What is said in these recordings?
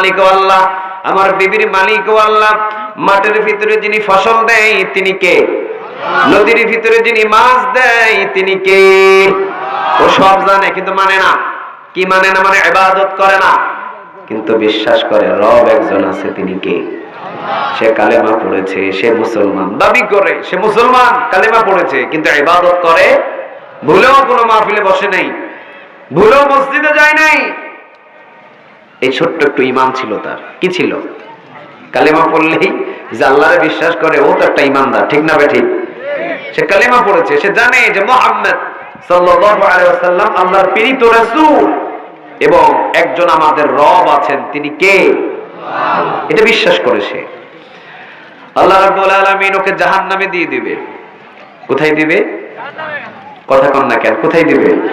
মালিক আল্লাহ আমার বিবির মালিক আল্লাহ মাঠের ভিতরে যিনি ফসল দেয়, তিনি কে? নদীর ভিতরে যিনি মাছ দেয়, তিনি কে? ও সব জানে, কিন্তু মানে না। কি মানে না মানে? ইবাদত করে না। কিন্তু বিশ্বাস করে, রব একজন আছে, তিনি কে? সে কালেমা পড়েছে, সে মুসলমান। দাবি করে, সে মুসলমান, কালেমা পড়েছে, কিন্তু ইবাদত করে। ভুলেও কোনো মাহফিলে বসে নাই। ভুলেও মসজিদে যায় নাই। এই ছোট্ট একটু ইমান ছিল তার। কি ছিল? কালেমা পড়লেই যে আল্লাহরে বিশ্বাস করে ও তো একটা ইমানদার ঠিক না ঠিক সে কালেমা পড়েছে সে জানে যে মোহাম্মদ ওয়াসাল্লাম আল্লাহর রাসূল এবং একজন আমাদের রব আছেন তিনি কে? এটা বিশ্বাস করে সে। আল্লাহ রাব্বুল আলামিন ওকে জাহান্নামে দিয়ে দিবে। কোথায় দিবে? কথা কন না কেন কোথায় দিবে?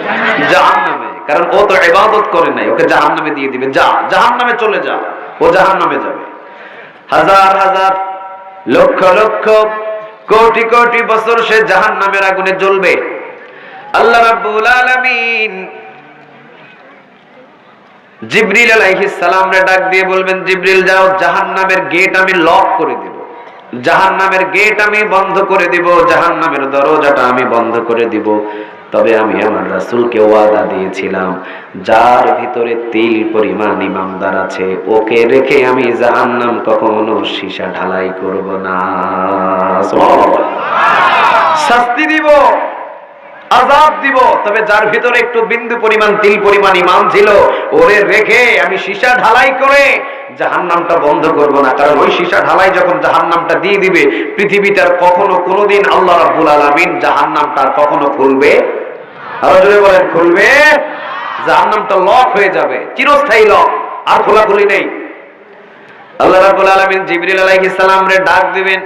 জাহান্নামে। কারণ ও তো ইবাদত করে নাই, ওকে জাহান্নামে দিয়ে দিবে। যা, জাহান্নামে চলে যা, ও জাহান্নামে যাবে। হাজার হাজার, লক্ষ লক্ষ, কোটি কোটি বছর সে জাহান্নামের আগুনে জ্বলবে। আল্লাহ রাব্বুল আলামিন জিবরিল আলাইহিস সালামরে ডাক দিয়ে বলবেন, জিবরিল, যাও, জাহান্নামের গেট আমি লক করে দিব। জাহান্নামের গেট আমি বন্ধ করে দিব, জাহান্নামের দরজাটা আমি বন্ধ করে দিব। তবে আমি আমার রাসূলকে ওয়াদা দিয়েছিলাম, যার ভিতরে তিল পরিমাণ ইমানদার আছে, ওকে রেখে আমি জাহান্নাম কখনো সীসা ঢালাই করব না। শাস্তি দিব আজাদ দিব, তবে যার ভিতরে একটু বিন্দু পরিমাণ তিল পরিমাণ ইমান ছিল, ওরে রেখে আমি সীসা ঢালাই করে জাহান্নামটা বন্ধ করব না। কারণ ওই সীসা ঢালাই যখন জাহান্নামটা দিয়ে দিবে পৃথিবীটার কখনো কোনোদিন আল্লাহ রাব্বুল আলামিন জাহান্নামটা আর কখনো খুলবে বলেন, খুলবে? জাহান্নামটা লক হয়ে যাবে, চিরস্থায়ী লক আর খোলাখুলি নেই। আল্লাহ রাব্বুল আলামিন জিবরিল আলাইহিস সালাম রে ডাক দিবেন।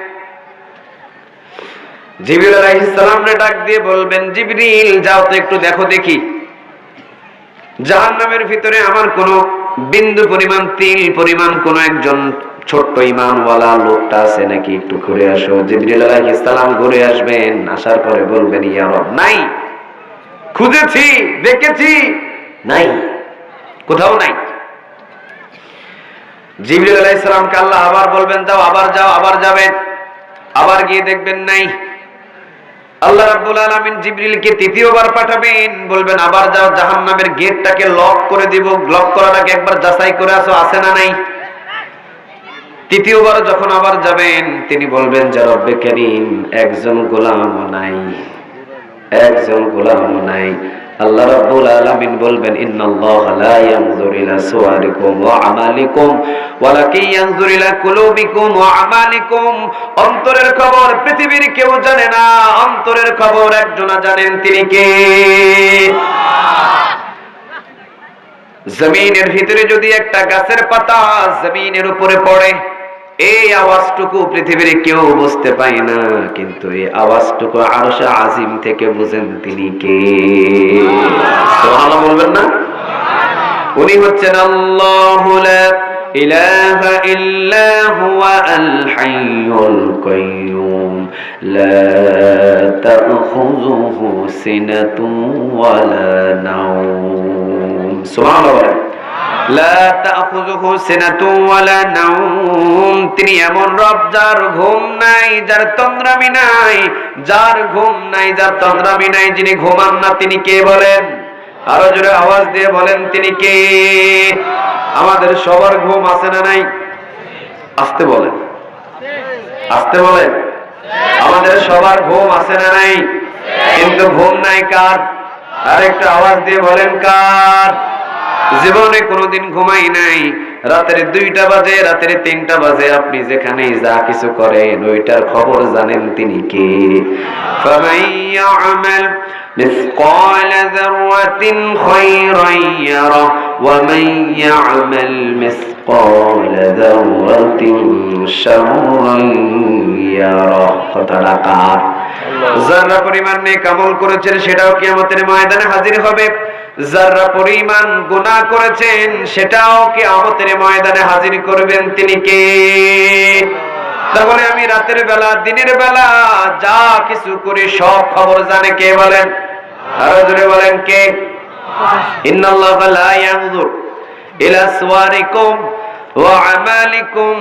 জিবরিল আলাইহিস সালাম রে ডাক দিয়ে বলবেন, জিবরিল, যাও তো একটু দেখো দেখি। জাহান্নামের ভিতরে আমার কোন বিন্দু পরিমাণ তিল পরিমাণ কোন একজন ছোট্ট ইমানওয়ালা লোকটা আছে নাকি একটু ঘুরে আসো। জিবরিল আলাইহিস ঘুরে আসবেন, আসার পরে বলবেন, ইয়া রব, নাই। খুঁজেছি, দেখেছি, নাই। কোথাও নাই। জিবরিল আলাইহিস সালামকে আল্লাহ আবার বলবেন যাও আবার যাও, আবার যাবেন। আবার গিয়ে দেখবেন নাই। আল্লাহ রাব্বুল আলামিন জিবরিলকে তৃতীয়বার পাঠাবেন। বলবেন, আবার যাও, জাহান্নামের গেটটাকে লক করে দিব। লক করাটাকে একবার যাচাই করে আসো, আছে না নাই? তৃতীয়বার যখন আবার যাবেন, তিনি বলবেন, যে রব্বে করিম, একজন গোলাম নাই। একজন গোলামও নাই। আল্লাহ রাব্বুল আলামিন বলবেন লা ইলা ওয়া আমালিকুম, ওয়ালাকিন ইলা কুলুবিকুম ওয়া আমালিকুম। অন্তরের খবর পৃথিবীর কেউ জানে না। অন্তরের খবর একজনা জানেন, তিনি কে? জমিনের ভিতরে যদি একটা গাছের পাতা জমিনের উপরে পড়ে এই আওয়াজটুকু পৃথিবীর কেউ বুঝতে পায় না, কিন্তু এই আওয়াজটুকু আরশে আজিম থেকে বুঝেন তিনি কে। বলবেন না? উনি হচ্ছেন আল্লাহু তিনি এমন রব যার ঘুম নাই, যার তন্দ্রামি নাই, যার ঘুম নাই, যার তন্দ্রামি নাই, যিনি ঘুমান না, তিনি কে বলেন? আরও জোরে আওয়াজ দিয়ে বলেন, তিনি কে? আমাদের সবার ঘুম আছে না নাই? আসতে বলেন। আসতে বলেন। আমাদের সবার ঘুম আছে না নাই? কিন্তু ঘুম নাই কার? আর একটু আওয়াজ দিয়ে বলেন, কার? জীবনে কোনোদিন ঘুমাই নাই রাতের দুইটা বাজে রাতের তিনটা বাজে আপনি যেখানে যা কিছু করেন ওইটার খবর জানেন তিনি কে فمن يعمل مثقال ذرة خيرا يره ومن يعمل مثقال ذرة شرا يره কথাটা কার যারা পরিমাণ নেক আমল করেছেন সেটাও কিয়ামতের ময়দানে হাজির হবে যারা পরিমাণ গুনাহ করেছেন, সেটাও কিয়ামতের ময়দানে হাজির করবেন। তিনি কে? তাহলে আমি রাতের বেলা, দিনের বেলা যা কিছু করি, সব খবর জানে কে বলেন? আরও জোরে বলেন কে? ইন্নাল্লাহা লা ইয়ানজুর ইলা ওয়া আমালিকুম,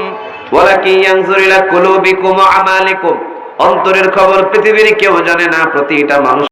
ওয়ালাকিন ইয়ানজুরু ইলা কুলুবিকুম ওয়া আমালিকুম। অন্তরের খবর পৃথিবীর কেউ জানে না, প্রতিটা মানুষ